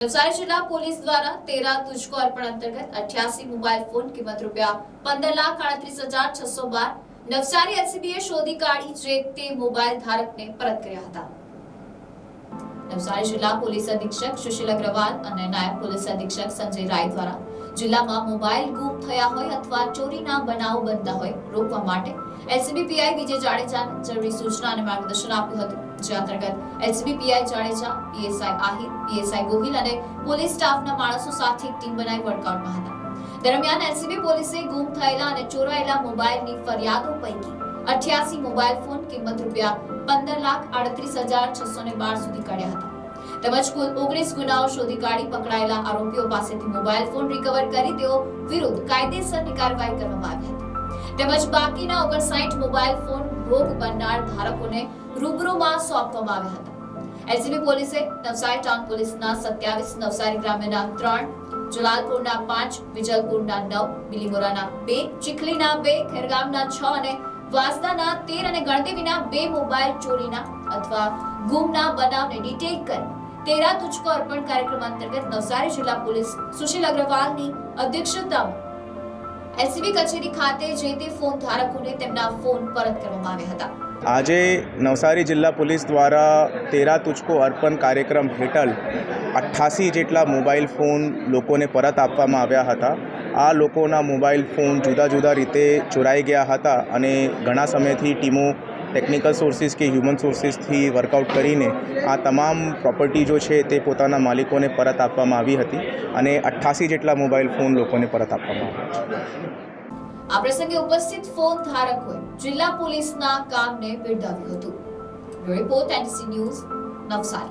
નવસારી જિલ્લા પોલીસ દ્વારા તેરા તુજકો અર્પણ અંતર્ગત અઠ્યાસી મોબાઈલ ફોન કિંમત રૂપિયા પંદર લાખ આડત્રીસ હજાર છસો બાર નવસારી એલસીબીએ શોધી કાઢી જે તે મોબાઈલ ધારકને પરત કર્યા હતા. નવસારી જિલ્લા પોલીસ અધિક્ષક સુશીલ અગ્રવાલ અને નાયબ પોલીસ અધિક્ષક સંજય રાય દ્વારા જિલ્લામાં મોબાઈલ ગુમ થયા હોય અથવા ચોરીના બનાવ બનતા હોય રોકવા માટે એલસીબી પીઆઈ વિજય જાડેજા જરૂરી સૂચના અને માર્ગદર્શન આપ્યું હતું. જે અંતર્ગત LCB PI Jadeja, PSI Ahir, PSI Gohil અને પોલીસ સ્ટાફના માણસો સાથે એક ટીમ બનાવી વર્કઆઉટમાં હતા. દરમિયાન એલસીબી પોલીસે ગુમ થયેલા અને ચોરાયેલા મોબાઈલની ફરિયાદો પૈકી અઠ્યાસી મોબાઈલ ફોન કિંમત રૂપિયા પંદર લાખ આડત્રીસ હજાર છસો ને બાર સુધી કાઢ્યા હતા. તેમજ કુલ ઓગણીસ ગુનાઓ શોધી કાઢી પકડાયેલા આરોપીઓ પાસેથી મોબાઈલ ફોન રિકવર કરી તેઓ વિરુદ્ધ કાયદેસરની કાર્યવાહી કરવામાં આવી હતી. તેમજ બાકીના ઓગણસાઠ મોબાઈલ ફોન ભોગ બનનાર ધારકોને રૂબરૂમાં સોંપવામાં આવ્યા હતા. એલસીબી પોલીસે નવસારી ટાઉન પોલીસના સત્યાવીસ, નવસારી ગ્રામ્યના ત્રણ, જલાલપુરના પાંચ, વિજલપુરના નવ, બિલીમોરાના બે, ચીખલીના બે, ખેરગામના છ અને વાસદાના તેર અને ગણદેવીના બે મોબાઈલ ચોરીના અથવા ગુમના બનાવને ડિટેલ કરી તેરા તુચકો અર્પણ કાર્યક્રમ અંતર્ગત નવસારી જિલ્લા પોલીસ સુશીલ અગ્રવાલની અધ્યક્ષતામાં એલસીબી કચેરી ખાતે જે તે ફોન ધારકોને તેમના ફોન પરત કરવામાં આવ્યા હતા. આજે નવસારી જિલ્લા પોલીસ દ્વારા તેરા તુચકો અર્પણ કાર્યક્રમ હેઠળ અઠ્ઠાસી જેટલા મોબાઈલ ફોન લોકોને પરત આપવામાં આવ્યા હતા. આ લોકોના મોબાઈલ ફોન જુદા જુદા રીતે ચોરાઈ ગયા હતા અને ઘણા સમયથી ટીમો ટેકનિકલ સોર્સિસ કે હ્યુમન સોર્સિસથી વર્કઆઉટ કરીને આ તમામ પ્રોપર્ટી જો છે તે પોતાના માલિકોને પરત આપવામાં આવી હતી અને અઠ્ઠાસી જેટલા મોબાઈલ ફોન લોકોને પરત આપવામાં આવ્યા છે. આ પ્રસંગે ઉપસ્થિત ફોન ધારકોએ જિલ્લા પોલીસના કામને બિરદાવ્યું હતું. Report NC news, Navsari.